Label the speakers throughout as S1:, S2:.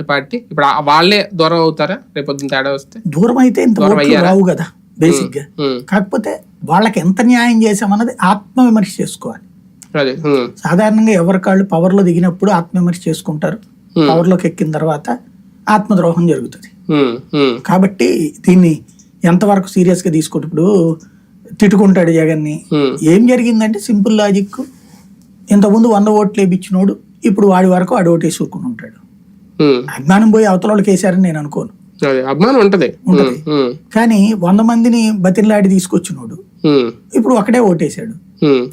S1: Party. ఇప్పుడు వాళ్ళే దూరం అవుతారా? రేపొద్దున తేడా వస్తే?
S2: దూరం అయితే ఇంత? రావు కదా
S1: బేసిక్గా.
S2: కాకపోతే వాళ్ళకి ఎంత న్యాయం చేసామన్నది ఆత్మవిమర్శ చేసుకోవాలి. సాధారణంగా ఎవరి కాళ్ళు పవర్లో దిగినప్పుడు ఆత్మవిమర్శ చేసుకుంటారు. పవర్లోకి ఎక్కిన తర్వాత ఆత్మద్రోహం జరుగుతుంది. కాబట్టి దీన్ని ఎంతవరకు సీరియస్గా తీసుకుంటే ఇప్పుడు తిట్టుకుంటాడు జగన్ని.
S1: ఉమ్,
S2: ఏం జరిగిందంటే సింపుల్ లాజిక్. ఇంతకుముందు వంద ఓట్లు వేయించినోడు ఇప్పుడు వాడి వరకు వాడు ఓటేసి ఊరుకుని ఉంటాడు. అభిమానం పోయి అవతల వేశారని నేను అనుకోను.
S1: అభిమానం ఉంటది.
S2: కానీ వంద మందిని బతిలాడి తీసుకొచ్చినోడు ఇప్పుడు ఒకడే ఓటేశాడు.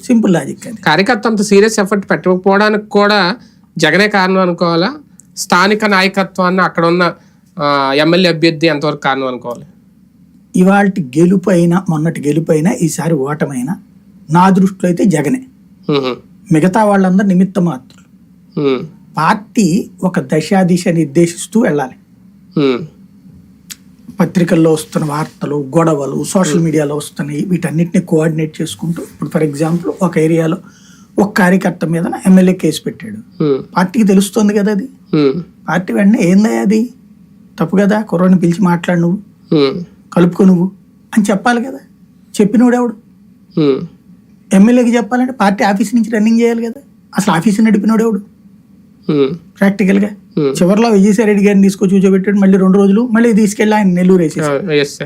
S2: సింపుల్ లాజిక్ అది.
S1: కార్యకర్త అంత సీరియస్ ఎఫర్ట్ పెట్టకపోవడానికి కూడా జగనే కారణం అనుకోవాలా? స్థానిక నాయకత్వాన్ని అక్కడ ఉన్న ఎమ్మెల్యే అభ్యర్థి ఎంతవరకు కారణం అనుకోవాలి?
S2: ఇవాళ గెలుపు అయినా మొన్నటి గెలుపు అయినా ఈసారి ఓటమైనా నా దృష్టిలో అయితే జగనే. మిగతా వాళ్ళందరూ నిమిత్త మాత్రులు. పార్టీ ఒక దశ దిశ నిర్దేశిస్తూ వెళ్ళాలి. పత్రికల్లో వస్తున్న వార్తలు గొడవలు సోషల్ మీడియాలో వస్తున్నాయి. వీటన్నిటిని కోఆర్డినేట్ చేసుకుంటూ ఇప్పుడు ఫర్ ఎగ్జాంపుల్ ఒక ఏరియాలో ఒక కార్యకర్త మీద ఎమ్మెల్యే కేసు పెట్టాడు. పార్టీకి తెలుస్తుంది కదా అది. పార్టీ వెంటనే ఏందయ్యా అది? తప్పు కదా? కుర్రని పిలిచి మాట్లాడు నువ్వు. కలుపుకో నువ్వు. అని చెప్పాలి కదా. చెప్పినోడెవడు ఎమ్మెల్యేకి చెప్పాలంటే పార్టీ ఆఫీస్ నుంచి రన్నింగ్ చేయాలి కదా. అసలు ఆఫీస్ నడిపినోడెవడు ప్రాక్టికల్గా
S1: Hmm.
S2: చివరిలో విజయసాయి రెడ్డి గారిని తీసుకొచ్చి కూర్చోబెట్టాడు మళ్ళీ రెండు రోజులు మళ్ళీ తీసుకెళ్ళి ఆయన నెల్లూరు వేసేసి
S1: ఆ, yes, sir.